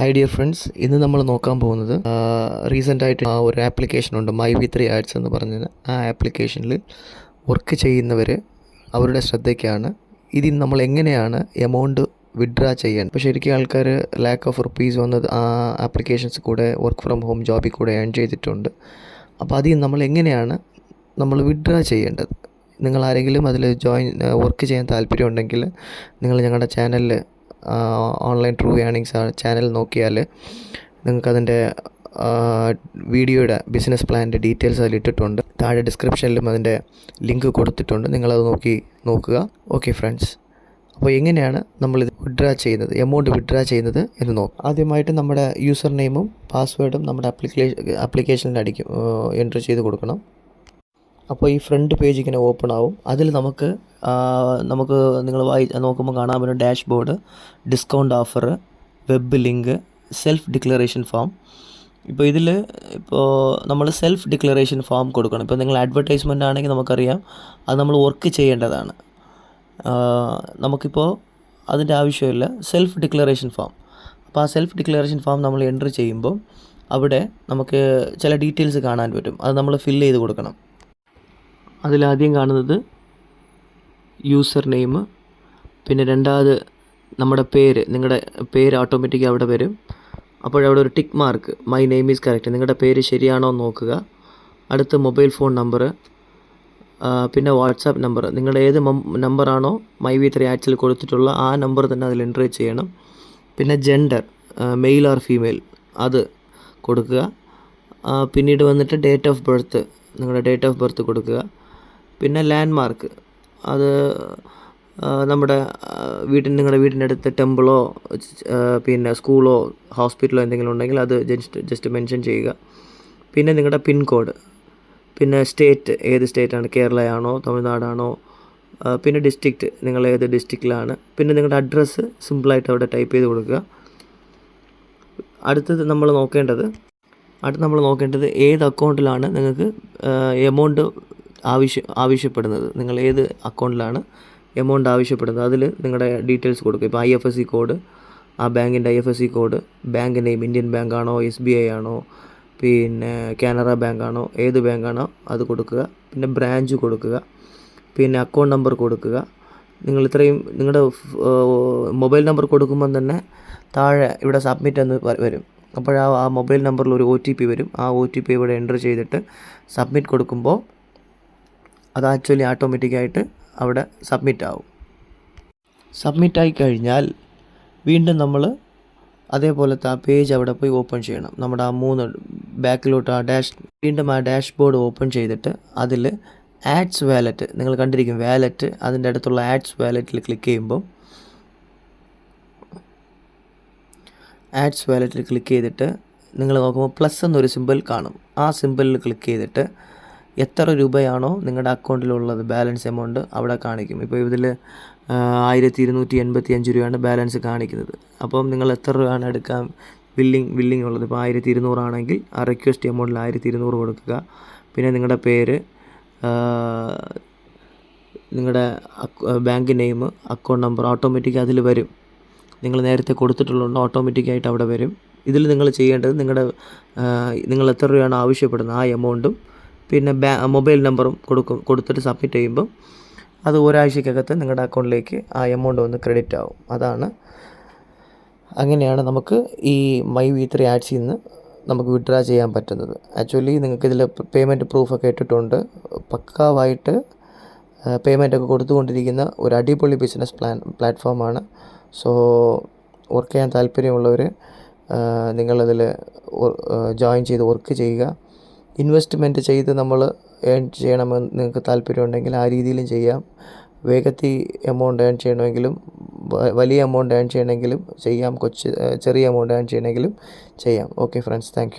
Hi dear friends ഇന്ന് നമ്മൾ നോക്കാൻ പോകുന്നത് റീസെന്റ് ആയിട്ട് ആ ഒരു ആപ്ലിക്കേഷൻ ഉണ്ട് മൈ വി ത്രീ ആഡ്സ് എന്ന് പറഞ്ഞത് ആ ആപ്ലിക്കേഷനിൽ വർക്ക് ചെയ്യുന്നവർ അവരുടെ ശ്രദ്ധയ്ക്കാണ്. ഇതിൽ നമ്മൾ എങ്ങനെയാണ് എമൗണ്ട് വിഡ്രാ ചെയ്യാൻ ഇപ്പോൾ ശരിക്കും ആൾക്കാർ ലാക്ക് ഓഫ് റുപ്പീസ് വന്നത് ആ ആപ്ലിക്കേഷൻസ് കൂടെ വർക്ക് ഫ്രം ഹോം ജോബിൽ കൂടെ ഏൺ ചെയ്തിട്ടുണ്ട്. അപ്പോൾ അതിൽ നമ്മൾ എങ്ങനെയാണ് നമ്മൾ വിഡ്രാ ചെയ്യേണ്ടത്? നിങ്ങൾ ആരെങ്കിലും അതിൽ ജോയിൻ വർക്ക് ചെയ്യാൻ താല്പര്യം ഉണ്ടെങ്കിൽ നിങ്ങൾ ഞങ്ങളുടെ ചാനലിൽ ഓൺലൈൻ ട്രൂ ഏണിങ്സ് ചാനൽ നോക്കിയാൽ നിങ്ങൾക്കതിന്റെ വീഡിയോയുടെ ബിസിനസ് പ്ലാനിന്റെ ഡീറ്റെയിൽസ് അതിൽ ഇട്ടിട്ടുണ്ട്. താഴെ ഡിസ്ക്രിപ്ഷനിലും അതിന്റെ ലിങ്ക് കൊടുത്തിട്ടുണ്ട്. നിങ്ങളത് നോക്കി നോക്കുക. ഓക്കെ ഫ്രണ്ട്സ് അപ്പോൾ എങ്ങനെയാണ് നമ്മൾ ഇത് വിഡ്രാ ചെയ്യുന്നത്? എമൗണ്ട് വിഡ്രാ ചെയ്യുന്നത് എന്ന് നോക്കാം. ആദ്യമായിട്ട് നമ്മുടെ യൂസർ നെയിമും പാസ്വേഡും നമ്മുടെ അപ്ലിക്കേഷൻ അപ്ലിക്കേഷനിൽ അടിക്കും എന്റർ ചെയ്ത് കൊടുക്കണം. അപ്പോൾ ഈ ഫ്രണ്ട് പേജ് ഇങ്ങനെ ഓപ്പൺ ആവും. അതിൽ നമുക്ക് നമുക്ക് നിങ്ങൾ വായി നോക്കുമ്പോൾ കാണാൻ പറ്റും dashboard discount offer web link self declaration form. ഇപ്പോൾ ഇതിൽ ഇപ്പോൾ നമ്മൾ സെൽഫ് ഡിക്ലറേഷൻ ഫോം കൊടുക്കണം. ഇപ്പോൾ നിങ്ങൾ അഡ്വർടൈസ്മെന്റ് ആണെങ്കിൽ നമുക്കറിയാം അത് നമ്മൾ വർക്ക് ചെയ്യേണ്ടതാണ്. നമുക്കിപ്പോൾ അതിന്റെ ആവശ്യമില്ല. Self declaration form. അപ്പോൾ ആ സെൽഫ് ഡിക്ലറേഷൻ ഫോം നമ്മൾ എന്റർ ചെയ്യുമ്പോൾ അവിടെ നമുക്ക് ചില ഡീറ്റെയിൽസ് കാണാൻ പറ്റും. അത് നമ്മൾ ഫില്ല് ചെയ്ത് കൊടുക്കണം. അതിലാദ്യം കാണുന്നത് യൂസർ നെയിം പിന്നെ രണ്ടാമത് നമ്മുടെ പേര് നിങ്ങളുടെ പേര് ഓട്ടോമാറ്റിക് അവിടെ വരും. അപ്പോഴവിടെ ഒരു tick mark my name is correct നിങ്ങളുടെ പേര് ശരിയാണോ എന്ന് നോക്കുക. അടുത്ത് മൊബൈൽ ഫോൺ നമ്പർ പിന്നെ വാട്സാപ്പ് നമ്പർ നിങ്ങളുടെ ഏത് നമ്പറാണോ മൈ വി ത്രീ ആറ്റ്സിൽ കൊടുത്തിട്ടുള്ള ആ നമ്പർ തന്നെ അതിൽ എൻട്രി ചെയ്യണം. പിന്നെ ജെൻഡർ മെയിൽ ഓർ ഫീമെയിൽ അത് കൊടുക്കുക. പിന്നീട് വന്നിട്ട് ഡേറ്റ് ഓഫ് ബർത്ത് നിങ്ങളുടെ ഡേറ്റ് ഓഫ് ബർത്ത് കൊടുക്കുക. പിന്നെ ലാൻഡ് മാർക്ക് അത് നമ്മുടെ വീട്ടിൽ നിങ്ങളുടെ വീടിന്റെ അടുത്ത് ടെമ്പിളോ പിന്നെ സ്കൂളോ ഹോസ്പിറ്റലോ എന്തെങ്കിലും ഉണ്ടെങ്കിൽ അത് ജസ്റ്റ് ജസ്റ്റ് മെൻഷൻ ചെയ്യുക. പിന്നെ നിങ്ങളുടെ പിൻകോഡ് പിന്നെ സ്റ്റേറ്റ് ഏത് സ്റ്റേറ്റാണ്? കേരളയാണോ തമിഴ്നാടാണോ പിന്നെ ഡിസ്ട്രിക്റ്റ് നിങ്ങൾ ഏത് ഡിസ്ട്രിക്റ്റിലാണ്. പിന്നെ നിങ്ങളുടെ അഡ്രസ്സ് സിമ്പിളായിട്ട് അവിടെ ടൈപ്പ് ചെയ്ത് കൊടുക്കുക. അടുത്തത് നമ്മൾ നോക്കേണ്ടത് അടുത്ത് നമ്മൾ നോക്കേണ്ടത് ഏത് അക്കൗണ്ടിലാണ് നിങ്ങൾക്ക് എമൗണ്ട് ആവശ്യം ആവശ്യപ്പെടുന്നത്. നിങ്ങൾ ഏത് അക്കൗണ്ടിലാണ് എമൗണ്ട് ആവശ്യപ്പെടുന്നത് അതിൽ നിങ്ങളുടെ ഡീറ്റെയിൽസ് കൊടുക്കുക ഇപ്പോൾ I F S C code ആ ബാങ്കിന്റെ I F S C code bank name Indian bank ആണോ എസ് ബി ഐ ആണോ പിന്നെ കാനറ ബാങ്ക് ആണോ ഏത് ബാങ്കാണോ അത് കൊടുക്കുക. പിന്നെ ബ്രാഞ്ച് കൊടുക്കുക. പിന്നെ അക്കൗണ്ട് നമ്പർ കൊടുക്കുക. നിങ്ങൾ ഇത്രയും നിങ്ങളുടെ മൊബൈൽ നമ്പർ കൊടുക്കുമ്പം തന്നെ താഴെ ഇവിടെ സബ്മിറ്റ് എന്ന് വരും. അപ്പോൾ ആ മൊബൈൽ നമ്പറിൽ ഒരു ഒ ടി പി വരും. ആ ഒ ടി പി ഇവിടെ എന്റർ ചെയ്തിട്ട് സബ്മിറ്റ് കൊടുക്കുമ്പോൾ അത് ആക്ച്വലി ഓട്ടോമാറ്റിക്കായിട്ട് അവിടെ സബ്മിറ്റ് ആവും സബ്മിറ്റ് ആയി കഴിഞ്ഞാൽ വീണ്ടും നമ്മൾ അതേപോലത്തെ ആ പേജ് അവിടെ പോയി ഓപ്പൺ ചെയ്യണം. നമ്മുടെ ആ മൂന്ന് ബാക്കിലോട്ട് ആ ഡാഷ് വീണ്ടും ആ ഡാഷ് ബോർഡ് ഓപ്പൺ ചെയ്തിട്ട് അതിൽ ആഡ്സ് വാലറ്റ് നിങ്ങൾ കണ്ടിരിക്കും വാലറ്റ് അതിന്റെ അടുത്തുള്ള ആഡ്സ് വാലറ്റിൽ ക്ലിക്ക് ചെയ്യുമ്പോൾ ആഡ്സ് വാലറ്റിൽ ക്ലിക്ക് ചെയ്തിട്ട് നിങ്ങൾ നോക്കുമ്പോൾ പ്ലസ് എന്നൊരു സിമ്പിൾ കാണും. ആ സിമ്പിളിൽ ക്ലിക്ക് ചെയ്തിട്ട് എത്ര രൂപയാണോ നിങ്ങളുടെ അക്കൗണ്ടിലുള്ളത് ബാലൻസ് എമൗണ്ട് അവിടെ കാണിക്കും. ഇപ്പോൾ ഇതിൽ ആയിരത്തി ഇരുന്നൂറ്റി എൺപത്തി അഞ്ച് രൂപയാണ് ബാലൻസ് കാണിക്കുന്നത്. അപ്പം നിങ്ങൾ എത്ര രൂപയാണ് എടുക്കാൻ ബില്ലിംഗ് ബില്ലിംഗ് ഉള്ളത്? ഇപ്പോൾ ആയിരത്തി ഇരുന്നൂറാണെങ്കിൽ ആ റിക്വസ്റ്റ് എമൗണ്ടിൽ ആയിരത്തി ഇരുന്നൂറ് കൊടുക്കുക. പിന്നെ നിങ്ങളുടെ പേര് നിങ്ങളുടെ bank name account number automatic അതിൽ വരും. നിങ്ങൾ നേരത്തെ കൊടുത്തിട്ടുള്ളതുകൊണ്ട് ഓട്ടോമാറ്റിക്കായിട്ട് അവിടെ വരും. ഇതിൽ നിങ്ങൾ ചെയ്യേണ്ടത് നിങ്ങളുടെ നിങ്ങൾ എത്ര രൂപയാണ് ആവശ്യപ്പെടുന്നത് ആ എമൗണ്ടും പിന്നെ ബാ മൊബൈൽ നമ്പറും കൊടുക്കും കൊടുത്തിട്ട് സബ്മിറ്റ് ചെയ്യുമ്പം അത് ഒരാഴ്ചക്കകത്ത് നിങ്ങളുടെ അക്കൗണ്ടിലേക്ക് ആ എമൗണ്ട് വന്ന് ക്രെഡിറ്റ് ആവും. അതാണ്. അങ്ങനെയാണ് നമുക്ക് ഈ മൈ വി ത്രീ ആഡ്സിൽ നിന്ന് നമുക്ക് വിഡ്രാ ചെയ്യാൻ പറ്റുന്നത്. ആക്ച്വലി നിങ്ങൾക്ക് ഇതിൽ പേയ്മെന്റ് പ്രൂഫൊക്കെ ഇട്ടിട്ടുണ്ട്. പക്കാവായിട്ട് പേയ്മെന്റ് ഒക്കെ കൊടുത്തുകൊണ്ടിരിക്കുന്ന ഒരു അടിപൊളി ബിസിനസ് പ്ലാൻ പ്ലാറ്റ്ഫോമാണ് സോ വർക്ക് ചെയ്യാൻ താല്പര്യമുള്ളവർ നിങ്ങളതിൽ ജോയിൻ ചെയ്ത് വർക്ക് ചെയ്യുക. ഇൻവെസ്റ്റ്മെന്റ് ചെയ്ത് നമ്മൾ ഏൺ ചെയ്യണമെന്ന് നിങ്ങൾക്ക് താല്പര്യമുണ്ടെങ്കിൽ ആ രീതിയിലും ചെയ്യാം. വേഗത്തിൽ എമൗണ്ട് ഏൺ ചെയ്യണമെങ്കിലും വലിയ എമൗണ്ട് ഏൺ ചെയ്യണമെങ്കിലും ചെയ്യാം. കൊച്ച് ചെറിയ എമൗണ്ട് ഏൺ ചെയ്യണമെങ്കിലും ചെയ്യാം. Okay friends thank